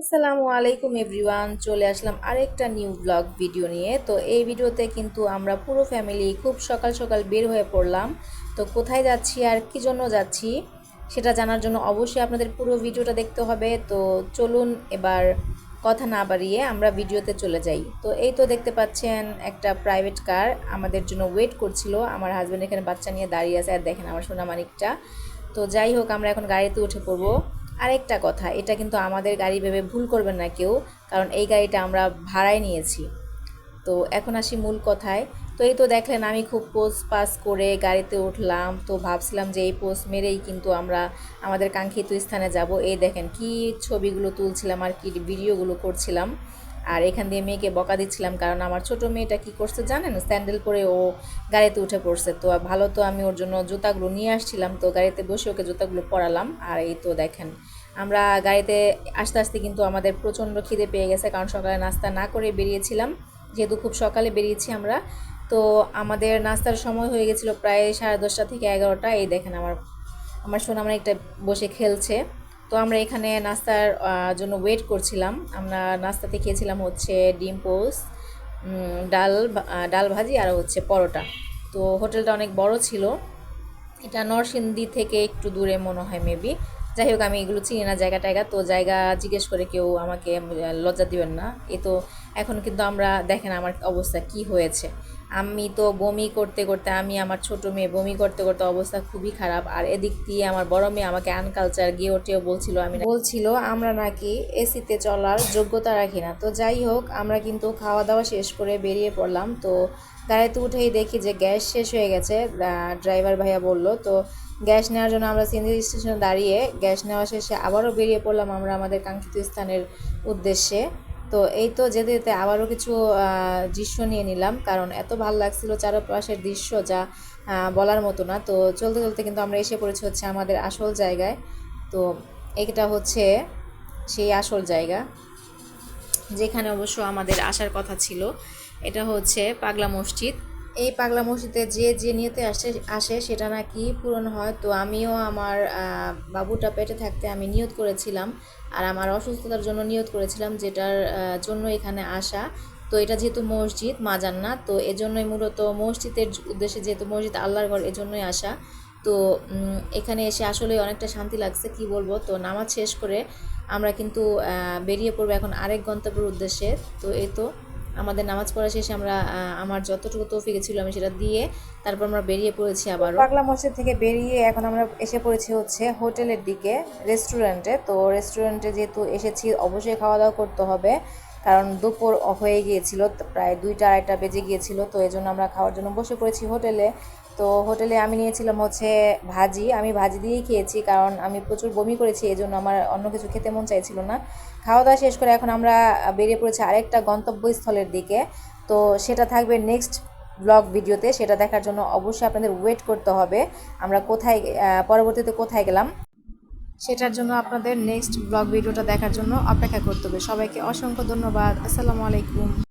আসসালামু আলাইকুম এভরিওয়ান, চলে আসলাম আরেকটা নিউ ব্লগ ভিডিও নিয়ে। তো এই ভিডিওতে কিন্তু আমরা পুরো ফ্যামিলি খুব সকাল সকাল বের হয়ে পড়লাম। তো কোথায় যাচ্ছি আর কি জন্য যাচ্ছি সেটা জানার জন্য অবশ্যই আপনাদের পুরো ভিডিওটা দেখতে হবে। তো চলুন এবার কথা না বাড়িয়ে আমরা ভিডিওতে চলে যাই। তো এই তো দেখতে পাচ্ছেন একটা প্রাইভেট কার আমাদের জন্য ওয়েট করছিল। আমার হাজব্যান্ড এখানে বাচ্চা নিয়ে দাঁড়িয়ে আছে আর দেখেন আমার সোনামানিকটা। তো যাই হোক, আমরা এখন গাড়িতে উঠে পড়ব। আরেকটা কথা, এটা কিন্তু আমাদের গাড়ি ভেবে ভুল করবেন না কেউ, কারণ এই গাড়িটা আমরা ভাড়ায় নিয়েছি। তো এখন আসি মূল কথায়। তো এই তো দেখলেন আমি খুব পোস্ট পাস করে গাড়িতে উঠলাম, তো ভাবছিলাম যে এই পোস্ট মেরেই কিন্তু আমরা আমাদের কাঙ্ক্ষিত স্থানে যাব। এই দেখেন কি ছবিগুলো তুলছিলাম আর কি ভিডিওগুলো করছিলাম। আর এখান দিয়ে মেয়েকে বকা দিচ্ছিলাম, কারণ আমার ছোট মেয়েটা কি করছে জানেন? স্যান্ডেল পরে ও গাড়িতে উঠে পড়ছে। তো ভালো তো আমি ওর জন্য জুতাগুলো নিয়ে আসছিলাম, তো গাড়িতে বসে ওকে জুতাগুলো পরালাম। আর এই তো দেখেন, আমরা গাড়িতে আস্তে আস্তে কিন্তু আমাদের প্রচণ্ড খিদে পেয়ে গেছে, কারণ সকালে নাস্তা না করে বেরিয়েছিলাম। যেহেতু খুব সকালে বেরিয়েছি আমরা, তো আমাদের নাস্তার সময় হয়ে গেছিল প্রায় সাড়ে দশটা থেকে এগারোটা। এই দেখেন আমার আমার সোনামানি একটা বসে খেলছে। তো আমরা এখানে নাস্তার জন্য ওয়েট করছিলাম। আমরা নাস্তাতে খেয়েছিলাম হচ্ছে ডিম পোস ডাল ডাল ভাজি আর হচ্ছে পরোটা। তো হোটেলটা অনেক বড় ছিল। এটা নরসিংদী থেকে একটু দূরে মনে হয় মেবি যাই হোক, আমি এগুলো চিনি না জায়গা টায়গা তো জায়গা জিজ্ঞেস করে কেউ আমাকে লজ্জা দিবেন না। এ তো এখন কিন্তু আমরা দেখেন আমার অবস্থা কি হয়েছে। আমি তো বমি করতে করতে, আমি আমার ছোট মেয়ে বমি করতে করতে অবস্থা খুবই খারাপ। আর এদিক দিয়ে আমার বড় মেয়ে আমাকে আনকালচার গিয়ে ওঠেও বলছিল, আমি বলছিল, আমরা নাকি এসিতে চলার যোগ্যতা রাখি না। তো যাই হোক, আমরা কিন্তু খাওয়া দাওয়া শেষ করে বেরিয়ে পড়লাম। তো গাড়িতে উঠেই দেখি যে গ্যাস শেষ হয়ে গেছে ড্রাইভার ভাইয়া বলল, তো গ্যাস নেওয়ার জন্য আমরা সিএনজি স্টেশনে দাঁড়িয়ে গ্যাস নেওয়া শেষে আবারও বেরিয়ে পড়লাম আমরা আমাদের কাঙ্ক্ষিত স্থানের উদ্দেশ্যে। তো এই তো যেতে যেতে আবারও কিছু দৃশ্য নিয়ে নিলাম। কারণ এত ভালো লাগছিল চারপাশের দৃশ্য যা বলার মতো না। তো চলতে চলতে কিন্তু আমরা এসে পড়েছি হচ্ছে আমাদের আসল জায়গায়। তো এটা হচ্ছে সেই আসল জায়গা। যেখানে অবশ্য আমাদের আসার কথা ছিল। এটা হচ্ছে পাগলা মসজিদ। এই পাগলা মসজিদে যে যে নিয়েতে আসে আসে সেটা নাকি পূরণ হয়। তো আমিও আমার বাবুটা পেটে থাকতে আমি নিয়ত করেছিলাম আর আমার অসুস্থতার জন্য নিয়ত করেছিলাম যেটার জন্য এখানে আসা। তো এটা যেহেতু মসজিদ মাজান্না তো এজন্যই মূলত মসজিদের উদ্দেশ্যে যেহেতু মসজিদ আল্লাহর ঘর, এজন্যই আসা। তো এখানে এসে আসলে অনেকটা শান্তি লাগছে, কি বলব? তো নামাজ শেষ করে আমরা কিন্তু বেরিয়ে পড়ব এখন আরেক গন্তব্যের উদ্দেশ্যে। তো এই তো। আমাদের নামাজ পড়া শেষে আমরা আমার যতটুকু তৌফিক ছিল আমি সেটা দিয়ে তারপর আমরা বেরিয়ে পড়েছি আবার পাগলা মসজিদ থেকে বেরিয়ে এখন আমরা এসে পড়েছি হচ্ছে হোটেলের দিকে, রেস্টুরেন্টে। তো রেস্টুরেন্টে যেহেতু এসেছি, অবশ্যই খাওয়া দাওয়া করতে হবে। কারণ দুপুর হয়ে গিয়েছিল, প্রায় দুইটা আড়াইটা বেজে গিয়েছিল। তো এই জন্য আমরা খাওয়ার জন্য বসে পড়েছি হোটেলে। তো হোটেলে আমি নিয়েছিলাম হচ্ছে ভাজি। আমি ভাজি দিয়েই খেয়েছি কারণ আমি প্রচুর বমি করেছি এই জন্য আমার অন্য কিছু খেতে মন চাইছিল না। খাওয়া দাওয়া শেষ করে এখন আমরা বেরিয়ে পড়েছি আরেকটা গন্তব্যস্থলের দিকে। তো সেটা থাকবে নেক্সট ব্লগ ভিডিওতে। সেটা দেখার জন্য অবশ্যই আপনাদের ওয়েট করতে হবে। আমরা কোথায় পরবর্তীতে কোথায় গেলাম, সেটার জন্য আপনাদের নেক্সট ব্লগ ভিডিওটা দেখার জন্য অপেক্ষা করতে হবে। সবাইকে অসংখ্য ধন্যবাদ। আসসালামু আলাইকুম।